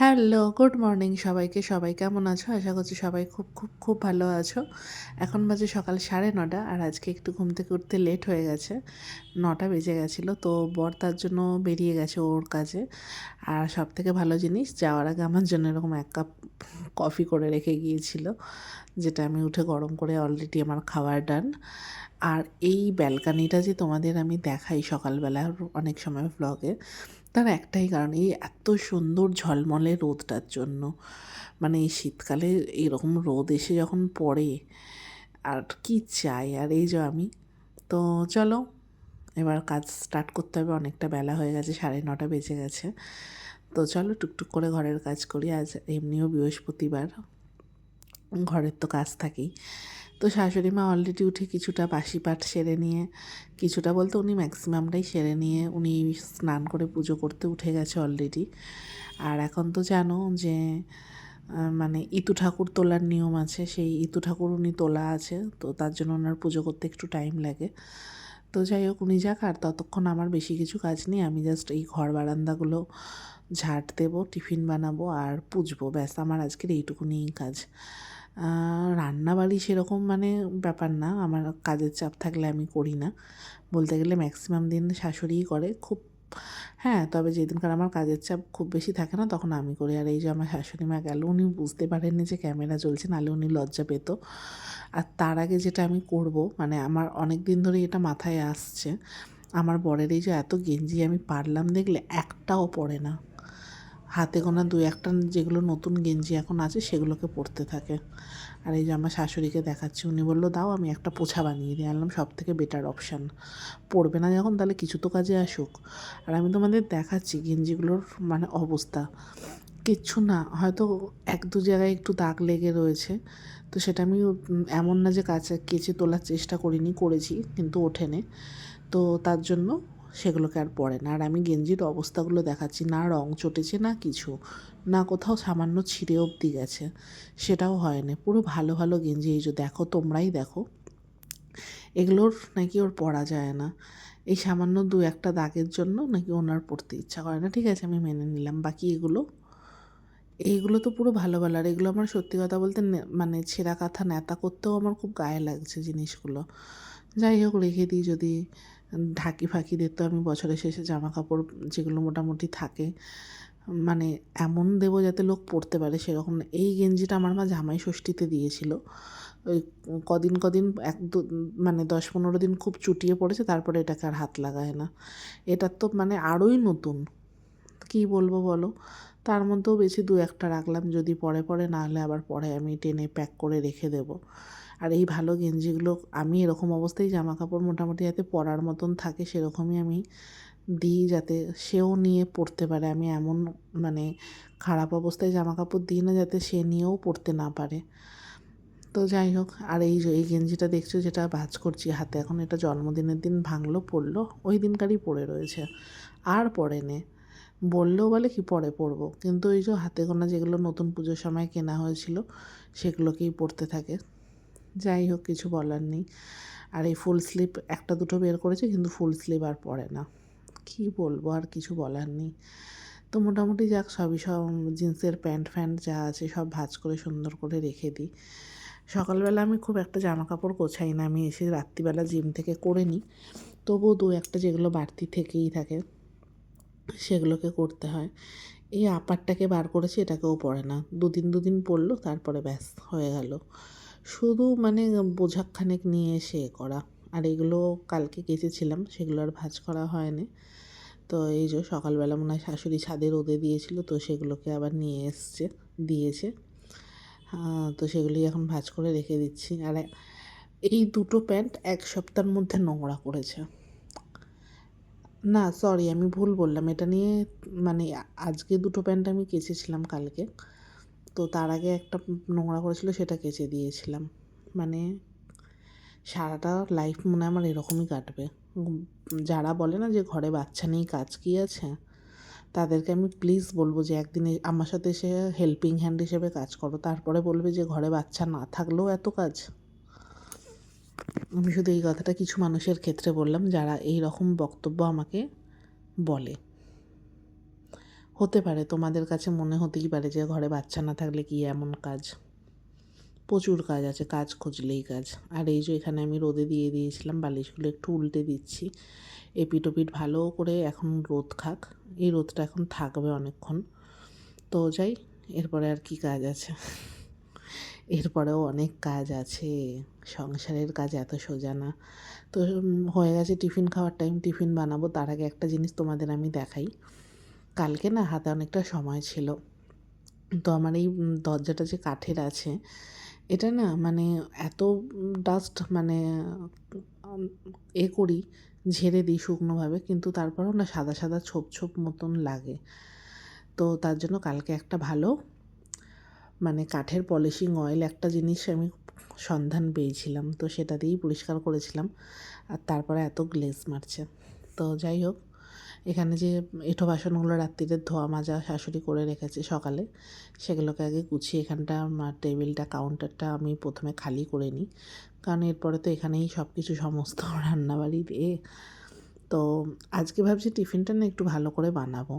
Hello, good morning সবাইকে। সবাই কেমন আছো? আশা করছি সবাই খুব খুব খুব ভালো আছো। এখন বাজে সকাল সাড়ে নটা আর আজকে একটু ঘুম থেকে উঠতে লেট হয়ে গেছে। নটা বেজে গেছিল, তো বর তার জন্য বেরিয়ে গেছে ওর কাজে। আর সব থেকে ভালো জিনিস, যাওয়ার আগে আমার জন্য এরকম এক কাপ কফি করে রেখে গিয়েছিল, যেটা আমি উঠে গরম করে অলরেডি আমার খাবার ডান। আর এই ব্যালকানিটা যে তোমাদের আমি দেখাই সকালবেলা অনেক সময় ব্লগে তার একটাই কারণ, এই এত সুন্দর ঝলমলে রোদটার জন্য। মানে এই শীতকালে এরকম রোদ এসে যখন পড়ে, আর কি চাই, আর এই যে আমি, তো চলো, এবার কাজ স্টার্ট করতে হবে, অনেকটা বেলা হয়ে গেছে, সাড়ে নটা বেজে গেছে। তো চলো টুকটুক করে ঘরের কাজ করি, আজ এমনিও বৃহস্পতিবার, ঘরের তো কাজ থাকেই। তো শাশুড়ি মা অলরেডি উঠে কিছুটা বাসি পাঠ সেরে নিয়ে, কিছুটা বলতে উনি ম্যাক্সিমামটাই সেরে নিয়ে, উনি স্নান করে পুজো করতে উঠে গেছে অলরেডি আর এখন তো জানো যে মানে ইতু ঠাকুর তোলার নিয়ম আছে, সেই ইতু ঠাকুর উনি তোলা আছে, তো তার জন্য ওনার পুজো করতে একটু টাইম লাগে। তো যাই হোক, উনি যাক, আর ততক্ষণ আমার বেশি কিছু কাজ নেই, আমি জাস্ট এই ঘর বারান্দাগুলো ঝাড় দেবো, টিফিন বানাবো আর পুজবো, ব্যাস, আমার আজকের এইটুকুনিই কাজ। রান্নাবাড়ি সেরকম মানে ব্যাপার না। আমার কাজের চাপ থাকলে আমি করি না। বলতে গেলে ম্যাক্সিমাম দিন শাশুড়িই করে খুব হ্যাঁ তবে যেদিনকার আমার কাজের চাপ খুব বেশি থাকে না, তখন আমি করি। আর এই যে আমার শাশুড়ি মা গেল, উনি বুঝতে পারেননি যে ক্যামেরা চলছে, নাহলে উনি লজ্জা পেত। আর তার আগে যেটা আমি করব মানে আমার অনেক দিন ধরে এটা মাথায় আসছে। আমার বরের এই যে এত গেঞ্জি আমি পারলাম দেখলে একটাও পড়ে না। হাতে গোনা দু একটা যেগুলো নতুন গেঞ্জি এখন আছে সেগুলোকে পরতে থাকে। আর এই যে আমার শাশুড়িকে দেখাচ্ছি, উনি বলল, দাও, আমি একটা পোছা বানিয়ে দিয়ে আনলাম সব থেকে বেটার অপশান পড়বে না যখন, তাহলে কিছু তো কাজে আসুক। আর আমি তোমাদের দেখাচ্ছি গেঞ্জিগুলোর মানে অবস্থা। কিচ্ছু না, হয়তো এক দু জায়গায় একটু দাগ লেগে রয়েছে। তো সেটা আমি এমন না যে কাছে কেচে তোলার চেষ্টা করিনি, করেছি, কিন্তু ওঠেনে। তো তার জন্য সেগুলোকে আর পরে না। আর আমি গেঞ্জির অবস্থাগুলো দেখাচ্ছি, না রং চটেছে, না কিছু, না কোথাও সামান্য ছিঁড়ে অবধি গেছে। সেটাও হয়নি। পুরো ভালো ভালো গেঞ্জি, এই যে দেখো, তোমরাই দেখো। এগুলোর নাকি ওর পরা যায় না। এই সামান্য দু একটা দাগের জন্য নাকি ওনার পড়তে ইচ্ছা করে না। ঠিক আছে, আমি মেনে নিলাম। বাকি এগুলো, এইগুলো তো পুরো ভালো ভালো। আর এগুলো আমার সত্যি কথা বলতে মানে ছেঁড়া কাঁথা নেতা করতেও আমার খুব গায়ে লাগছে জিনিসগুলো। যাই হোক, রেখে দিই যদি ঢাকি ফাঁকি তো আমি বছরের শেষে জামা কাপড় যেগুলো মোটামুটি থাকে মানে এমন দেবো যাতে লোক পরতে পারে সেরকম না। এই গেঞ্জিটা আমার মা জামাই ষষ্ঠীতে দিয়েছিল। ওই কদিন কদিন এক দু মানে দশ পনেরো দিন খুব চুটিয়ে পড়েছে, তারপরে এটাকে আর হাত লাগায় না। এটার তো মানে আরোই নতুন। কী বলব বলো? তার মধ্যেও বেশি দু একটা রাখলাম, যদি পরে পরে না হলে আবার পরে আমি টেনে প্যাক করে রেখে দেবো। আর এই ভালো গেঞ্জিগুলো আমি এরকম অবস্থায় জামা কাপড় মোটামুটি যাতে পরার মতন থাকে সেরকমই আমি দিই যাতে সেও নিয়ে পড়তে পারে। আমি এমন মানে খারাপ অবস্থায় জামা কাপড় দিই না যাতে সে নিয়েও পড়তে না পারে। তো যাই হোক, আর এই যে, এই গেঞ্জিটা দেখছ যেটা ভাজ করছি হাতে, এখন এটা জন্মদিনের দিন ভাঙলো পড়ল ওই দিনকারই পড়ে রয়েছে। আর পরে নে। বললেও বলে কি পরে পরবো, কিন্তু ওই যে হাতে গোনা যেগুলো নতুন পুজোর সময় কেনা হয়েছিল, সেগুলোকেই পড়তে থাকে। যাই হোক, কিছু বলার নেই। আর এই ফুল স্লিপ একটা দুটো বের করেছে, কিন্তু ফুল স্লিপ আর পরে না। কি বলব, আর কিছু বলার নেই। তো মোটামুটি যাক, সবই সব জিন্সের প্যান্ট ফ্যান্ট যা আছে, সব ভাজ করে, সুন্দর করে রেখে দিই। সকালবেলা আমি খুব একটা জামা কাপড় গোছাই না, আমি এসে রাত্রিবেলা জিম থেকে করে নিই। তবুও দু একটা যেগুলো বাড়তি থেকেই থাকে, সেগুলোকে করতে হয়। এই আপারটাকে বার করেছি, এটাকেও পড়ে না। দুদিন দুদিন পড়ল, তারপরে ব্যাস, হয়ে গেল। শুধু মানে বোঝাখানেক নিয়ে এসে করা। আর এগুলো কালকে কেচেছিলাম, সেগুলো আর ভাজ করা হয়নি। তো এই যে সকালবেলা মনে হয় শাশুড়ি ছাদে রোদে দিয়েছিল, তো সেগুলোকে আবার নিয়ে এসছে, দিয়েছে। তো সেগুলি এখন ভাজ করে রেখে দিচ্ছি। আর এই দুটো প্যান্ট এক সপ্তাহের মধ্যে নোংরা করেছে। না সরি আমি ভুল বললাম। এটা নিয়ে মানে আজকে দুটো প্যান্ট আমি কেচেছিলাম কালকে। তো তার আগে একটা নোংরা করেছিল, সেটা কেচে দিয়েছিলাম। মানে সারাটা লাইফ মনে আমার এরকমই কাটবে। যারা বলে না যে ঘরে বাচ্চা নেই, কাজ কী আছে? তাদেরকে আমি প্লিজ বলব যে একদিন আমার সাথে এসে হেল্পিং হ্যান্ড হিসেবে কাজ করো। তারপরে বলবে যে ঘরে বাচ্চা না থাকলেও এত কাজ। আমি শুধু এই কথাটা কিছু মানুষের ক্ষেত্রে বললাম, যারা এই রকম বক্তব্য আমাকে বলে। হতে পারে, তোমাদের কাছে মনে হতেই পারে যে ঘরে বাচ্চা না থাকলে কি এমন কাজ? প্রচুর কাজ আছে, কাজ খুঁজলেই কাজ। আর এই যে এখানে আমি রোদে দিয়ে দিয়েছিলাম, বালিশগুলো একটু উল্টে দিচ্ছি। এপিট ওপিট ভালো করে এখন রোদ খাক। এই রোদটা এখন থাকবে অনেকক্ষণ। তো যাই, এরপরে আর কি কাজ আছে? এরপরেও অনেক কাজ আছে। সংসারের কাজ এত সোজা না। তো হয়ে গেছে টিফিন খাওয়ার টাইম টিফিন বানাবো। তার আগে একটা জিনিস তোমাদের আমি দেখাই। কালকে না হাতে অনেকটা সময় ছিল। তো আমার এই দরজাটা যে কাঠের আছে, এটা না মানে এত ডাস্ট মানে এ করি, ঝেড়ে দিই শুকনোভাবে, কিন্তু তারপরেও না সাদা সাদা ছোপ ছোপ মতন লাগে। তো তার জন্য কালকে একটা ভালো মানে কাঠের পলিশিং অয়েল একটা জিনিস আমি সন্ধান পেয়েছিলাম। তো সেটা দিয়েই পরিষ্কার করেছিলাম। আর তারপরে এত গ্লেজ মারছে। তো যাই হোক এখানে যে এঁঠো বাসনগুলো রাত্রিরে ধোয়া মাজা শাশুড়ি করে রেখেছে সকালে, সেগুলোকে আগে গুছিয়ে এখানটা টেবিলটা, কাউন্টারটা আমি প্রথমে খালি করে নিই। কারণ এরপরে তো এখানেই সব কিছু সমস্ত রান্নাবাড়ি দিয়ে। তো আজকে ভাবছি টিফিনটা না একটু ভালো করে বানাবো।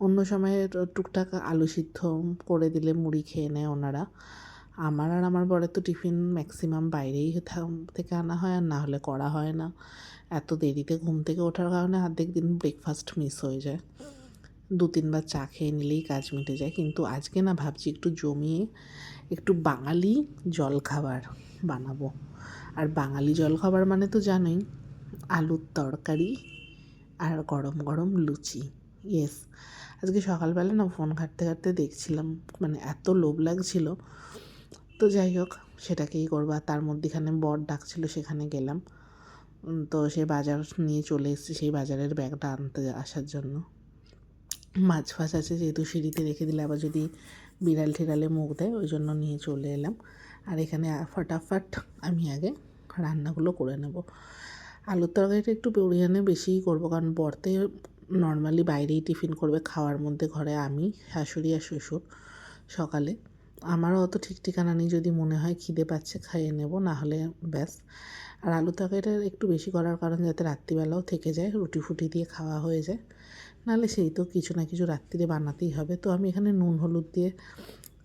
অন্য সময় টুকটাক আলু সিদ্ধ করে দিলে মুড়ি খেয়ে নেয় ওনারা। আমার আর আমার বরের তো টিফিন ম্যাক্সিমাম বাইরেই থেকে আনা হয় আর না হলে করা হয় না। এত দেরিতে ঘুম থেকে ওঠার কারণে অর্ধেক দিন ব্রেকফাস্ট মিস হয়ে যায়। দু তিনবার চা খেয়ে নিলেই কাজ মিটে যায়। কিন্তু আজকে না ভাবছি একটু জমিয়ে একটু বাঙালি জলখাবার বানাবো। আর বাঙালি জলখাবার মানে তো জানোই, আলুর তরকারি আর গরম গরম লুচি। ইয়েস আজকে সকালবেলা না ফোন ঘাঁটতে ঘাঁটতে দেখছিলাম মানে এত লোভ লাগছিল। তো যাই হোক, সেটাকেই করব। তার মধ্যেখানে বর ডাকছিল, সেখানে গেলাম। তো সে বাজার নিয়ে চলে এসেছি, সেই বাজারের ব্যাগটা আনতে আসার জন্য। মাছ ফাছ আছে যেহেতু সিঁড়িতে রেখে দিলে, আবার যদি বিড়াল টিড়ালে মুখ দেয়, ওই জন্য নিয়ে চলে এলাম। আর এখানে ফটাফট আমি আগে রান্নাগুলো করে নেব। আলুর তরকারিটা একটু পরিমাণে বেশিই করব, কারণ বরতে নর্মালি বাইরেই টিফিন করবে, খাওয়ার মধ্যে ঘরে আমি, শাশুড়ি আর শ্বশুর সকালে। আমারও অত ঠিক ঠিকানা নেই, যদি মনে হয় খিদে পাচ্ছে খাইয়ে নেব, না হলে ব্যাস। আর আলু তরকারিটা একটু বেশি করার কারণ যাতে রাত্রিবেলাও থেকে যায়, রুটি ফুটি দিয়ে খাওয়া হয়ে যায়। নাহলে সেই তো কিছু না কিছু রাত্রিরে বানাতেই হবে। তো আমি এখানে নুন, হলুদ দিয়ে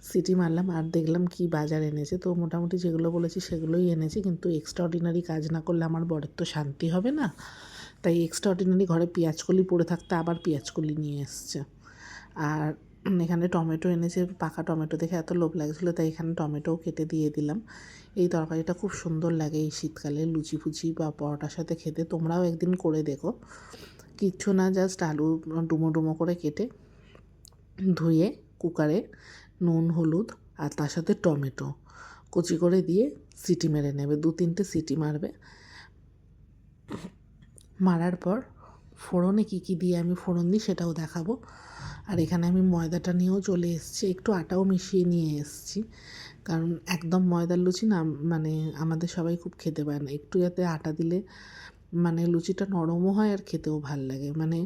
সিটি মারলাম আর দেখলাম কি বাজার এনেছে। তো মোটামুটি যেগুলো বলেছি সেগুলোই এনেছি, কিন্তু এক্সট্রা অর্ডিনারি কাজ না করলে আমার বরের তো শান্তি হবে না। তাই এক্সট্রা অর্ডিনারি ঘরে পেঁয়াজকলি পড়ে থাকতে আবার পেঁয়াজকলি নিয়ে এসছে। আর এখানে টমেটো এনেছে, পাকা টমেটো দেখে এত লোভ লাগছিল, তাই এখানে টমেটোও কেটে দিয়ে দিলাম। এই তরকারিটা খুব সুন্দর লাগে এই শীতকালে, লুচি ফুচি বা পরোটার সাথে খেতে, তোমরাও একদিন করে দেখো। কিচ্ছু না, জাস্ট আলু ডুমো ডুমো করে কেটে ধুয়ে কুকারে নুন, হলুদ আর তার সাথে টমেটো কুচি করে দিয়ে সিটি মেরে নেবে, দু তিনটে সিটি মারবে। মারার পর ফোড়নে কী কী দিয়ে আমি ফোড়ন দিই সেটাও দেখাবো। আর এখানে আমি ময়দাটা নিয়েও চলে এসেছি, একটু আটাও মিশিয়ে নিয়ে এসেছি। কারণ একদম ময়দার লুচি না মানে আমাদের সবাই খুব খেতে পারে না। একটু যাতে আটা দিলে মানে লুচিটা নরমও হয় আর খেতেও ভালো লাগে। মানে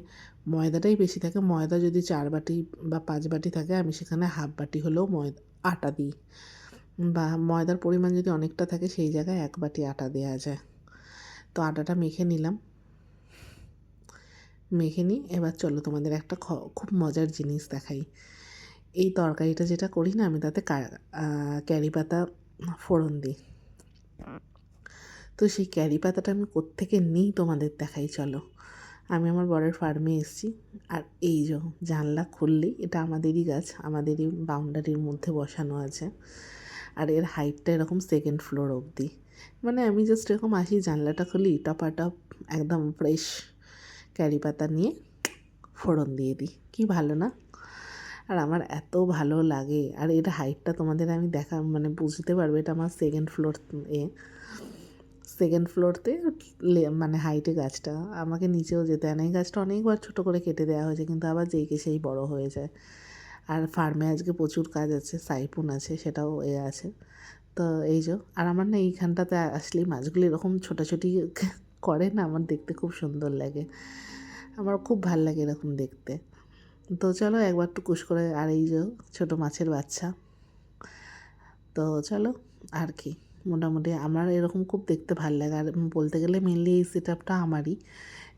ময়দাটাই বেশি থাকে। ময়দা যদি চার বাটি বা পাঁচ বাটি থাকে, আমি সেখানে হাফ বাটি হলেও ময়দা, আটা দিই। বা ময়দার পরিমাণ যদি অনেকটা থাকে, সেই জায়গায় এক বাটি আটা দেওয়া যায়। তো আটাটা মেখে নিলাম। মেখে নিই। এবার চলো তোমাদের একটা খুব মজার জিনিস দেখাই। এই তরকারিটা যেটা করি না, আমি তাতে ক্যারি পাতা ফোড়ন দিই। তো সেই ক্যারি পাতাটা আমি কোত্থেকে নিই তোমাদের দেখাই, চলো। আমি আমার বরের ফার্মে এসেছি। আর এই যে জানলা খুললেই এটা আমাদেরই গাছ, আমাদেরই বাউন্ডারির মধ্যে বসানো আছে। আর এর হাইটটা এরকম সেকেন্ড ফ্লোর অবধি। মানে আমি জাস্ট এরকম আসি, জানলাটা খুলি, টপাটপ, একদম ফ্রেশ ক্যারি পাতা নিয়ে ফোড়ন দিয়ে দিই। কি ভালো না? আর আমার এত ভালো লাগে। আর এর হাইটটা তোমাদের আমি দেখা মানে বুঝতে পারবে, এটা আমার সেকেন্ড ফ্লোর এ। সেকেন্ড ফ্লোরতে মানে হাইটে গাছটা। আমাকে নিচেও যেতে হয় না। এই গাছটা অনেকবার ছোটো করে কেটে দেওয়া হয়েছে, কিন্তু আবার যেই কে সেই বড় হয়ে যায়। আর ফার্মে আজকে প্রচুর কাজ আছে সাইপুন আছে, সেটাও এ আছে। তো এই যে, আর আমার না এইখানটাতে আসলেই মাছগুলো এরকম ছোটাছুটি করে না, আমার দেখতে খুব সুন্দর লাগে। আমার খুব ভালো লাগে এরকম দেখতে। তো চলো একবার টুকুস করে, আর এই যে ছোটো মাছের বাচ্চা। তো চলো, আর কি, মোটামুটি আমার এরকম খুব দেখতে ভালো লাগে। আর বলতে গেলে মেনলি এই সেট আপটা আমারই।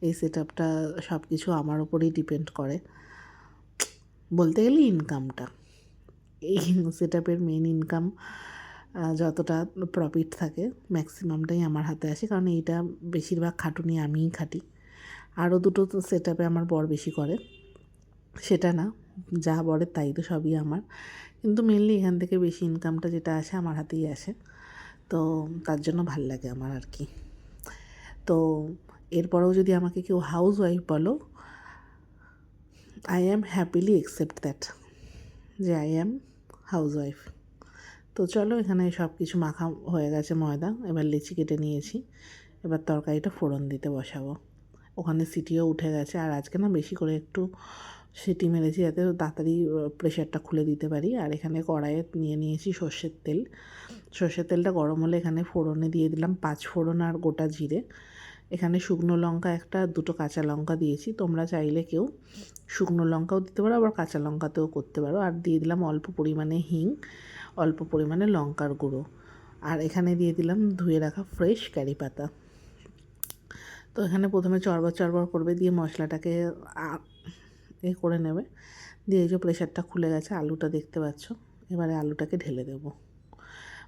এই সেট আপটা সব কিছু আমার ওপরেই ডিপেন্ড করে। বলতে গেলে ইনকামটা এই সেট আপের মেন ইনকাম যতটা প্রফিট থাকে ম্যাক্সিমামটাই আমার হাতে আসে। কারণ এইটা বেশিরভাগ খাটুনি আমিই খাটি। আরও দুটো তো সেট আপে আমার বর বেশি করে। সেটা না, যা বলে তাই তো সবই আমার। কিন্তু মেনলি এখান থেকে বেশি ইনকামটা যেটা আসে, আমার হাতেই আসে। তো তার জন্য ভালো লাগে আমার আর কি। তো এরপরেও যদি আমাকে কেউ হাউস ওয়াইফ বলো I am happily accept that যে আই অ্যাম হাউস ওয়াইফ তো চলো এখানে সব কিছু মাখা হয়ে গেছে ময়দা, এবার লিচি কেটে নিয়েছি। এবার তরকারিটা ফোড়ন দিতে বসাবো। ওখানে সিটিও উঠে গেছে, আর আজকে না বেশি করে একটু সিটি মেরেছি যাতে তাড়াতাড়ি প্রেশারটা খুলে দিতে পারি। আর এখানে কড়াইয়ে নিয়ে নিয়েছি সর্ষের তেল। সর্ষের তেলটা গরম হলে এখানে ফোড়নে দিয়ে দিলাম পাঁচ ফোড়ন আর গোটা জিরে। এখানে শুকনো লঙ্কা একটা, দুটো কাঁচা লঙ্কা দিয়েছি। তোমরা চাইলে কেউ শুকনো লঙ্কাও দিতে পারো, আবার কাঁচা লঙ্কাতেও করতে পারো। আর দিয়ে দিলাম অল্প পরিমাণে হিং। অল্প পরিমাণে লঙ্কার গুঁড়ো। আর এখানে দিয়ে দিলাম ধুয়ে রাখা ফ্রেশ কারি পাতা। তো এখানে প্রথমে চড়বড় চড়বড় করবে, দিয়ে মশলাটাকে এ করে নেবে। দিয়ে এই যে প্রেশারটা খুলে গেছে, আলুটা দেখতে পাচ্ছ, এবারে আলুটাকে ঢেলে দেবো।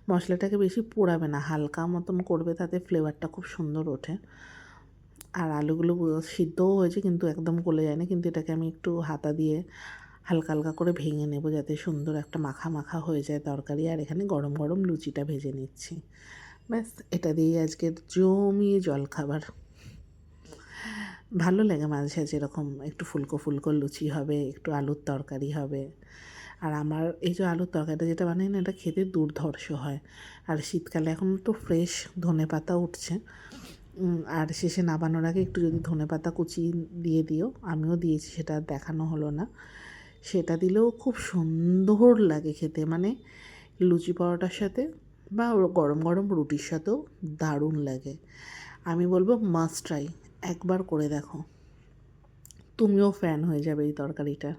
মশলাটাকে বেশি পোড়াবে না, হালকা মতন করবে, তাতে ফ্লেভারটা খুব সুন্দর ওঠে। আর আলুগুলো সিদ্ধও হয়েছে, কিন্তু একদম গলে যায় না কিন্তু এটাকে আমি একটু হাতা দিয়ে হালকা হালকা করে ভেঙে নেব যাতে সুন্দর একটা মাখা মাখা হয়ে যায় তরকারি। আর এখানে গরম গরম লুচিটা ভেজে নিচ্ছি। ব্যাস, এটা দিয়েই আজকের জমিয়ে জল খাবার ভালো লাগে মাঝে, সাঝে এরকম একটু ফুলকো ফুলকো লুচি হবে, একটু আলুর তরকারি হবে। আর আমার এই যে আলুর তরকারিটা যেটা বানাই না, এটা খেতে দুর্ধর্ষ হয়। আর শীতকালে এখন তো ফ্রেশ ধনে পাতা উঠছে আর শেষে নাবানোর আগে একটু যদি ধনে পাতা কুচি দিয়ে দিও, আমিও দিয়েছি, সেটা দেখানো হলো না। সেটা দিলেও খুব সুন্দর লাগে খেতে। মানে লুচি পরোটার সাথে বা গরম গরম রুটির সাথেও দারুণ লাগে। আমি বলব মাস্ট ট্রাই একবার করে দেখো। তুমিও ফ্যান হয়ে যাবে এই তরকারিটা।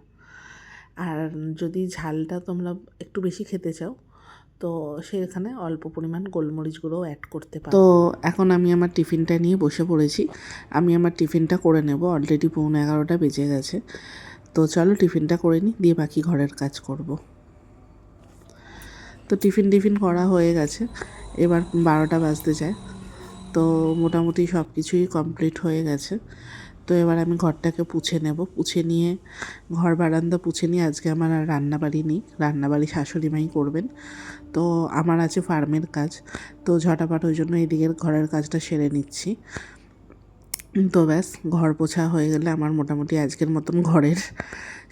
আর যদি ঝালটা তোমরা একটু বেশি খেতে চাও, তো সেখানে অল্প পরিমাণ গোলমরিচ গুঁড়ো অ্যাড করতে পারো। তো এখন আমি আমার টিফিনটা নিয়ে বসে পড়েছি। আমি আমার টিফিনটা করে নেব। অলরেডি পৌনে এগারোটা বেজে গেছে। তো চলো টিফিনটা করে নিই দিয়ে বাকি ঘরের কাজ করব। তো টিফিন টিফিন করা হয়ে গেছে, এবার বারোটা বাজতে যায়। তো মোটামুটি সব কিছুই কমপ্লিট হয়ে গেছে। তো এবার আমি ঘরটাকে পুছে নেব, পুছে নিয়ে ঘর বারান্দা পুছে নিয়ে আজকে আমার আর রান্নাবাড়ি নেই, রান্নাবাড়ি শাশুড়ি মাই করবেন। তো আমার আছে ফার্মের কাজ, তো ঝটাপট ওই জন্য এদিকের ঘরের কাজটা সেরে নিচ্ছি। তো ব্যাস, ঘর পোছা হয়ে গেলে আমার মোটামুটি আজকের মতন ঘরের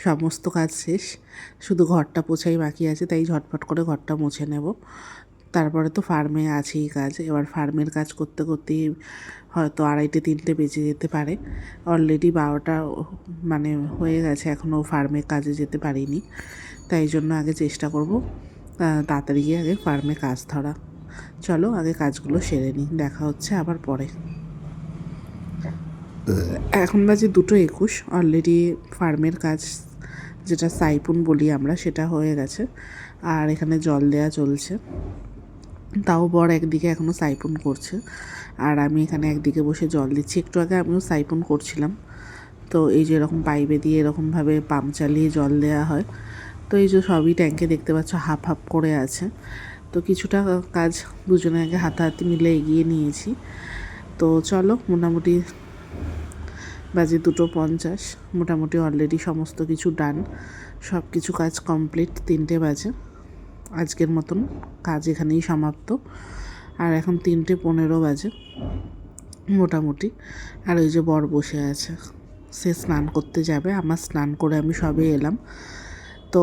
সমস্ত কাজ শেষ। শুধু ঘরটা পোছাই বাকি আছে, তাই ঝটপট করে ঘরটা মুছে নেব। তারপরে তো ফার্মে আছেই কাজ। এবার ফার্মের কাজ করতে করতেই হয়তো আড়াইটে, তিনটে বেজে যেতে পারে। অলরেডি বারোটা মানে হয়ে গেছে, এখনও ফার্মে কাজে যেতে পারিনি। তাই জন্য আগে চেষ্টা করব তাড়াতাড়ি গিয়ে আগে ফার্মে কাজ ধরা। চলো আগে কাজগুলো সেরে নিই, দেখা হচ্ছে আবার পরে। এখন বাজে দুটো একুশ অলরেডি ফার্মের কাজ, যেটা সাইপুন বলি আমরা, সেটা হয়ে গেছে। আর এখানে জল দেয়া চলছে। তাও বর একদিকে এখনও সাইপুন করছে। আর আমি এখানে একদিকে বসে জল দিচ্ছি। একটু আগে আমিও সাইপুন করছিলাম। তো এই যে এরকম পাইপে দিয়ে এরকমভাবে পাম্প চালিয়ে জল দেওয়া হয়। তো এই যে সবই ট্যাঙ্কে দেখতে পাচ্ছ, হাফ হাফ করে আছে। তো কিছুটা কাজ দুজনে আগে হাতাহাতি মিলে এগিয়ে নিয়েছি। তো চলো, মোটামুটি বাজে দুটো পঞ্চাশ, মোটামুটি অলরেডি সমস্ত কিছু ডান সব কিছু কাজ কমপ্লিট তিনটে বাজে। আজকের মতন কাজ এখানেই সমাপ্ত। আর এখন তিনটে পনেরো বাজে, মোটামুটি। আর ওই যে বর বসে আছে, সে স্নান করতে যাবে, আমার স্নান করে আমি সবে এলাম। তো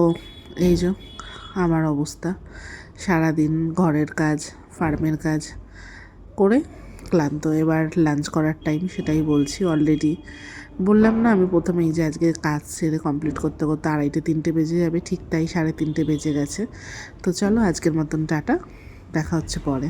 এই যে আমার অবস্থা, সারাদিন ঘরের কাজ ফার্মের কাজ করে ক্লান্ত। এবার লাঞ্চ করার টাইম সেটাই বলছি অলরেডি বললাম, না, আমি প্রথমে এই যে আজকে কাজ সেরে কমপ্লিট করতে করতে আড়াইটে, তিনটে বেজে যাবে, ঠিক তাই সাড়ে তিনটে বেজে গেছে। তো চলো, আজকের মতন টাটা। দেখা হচ্ছে পরে।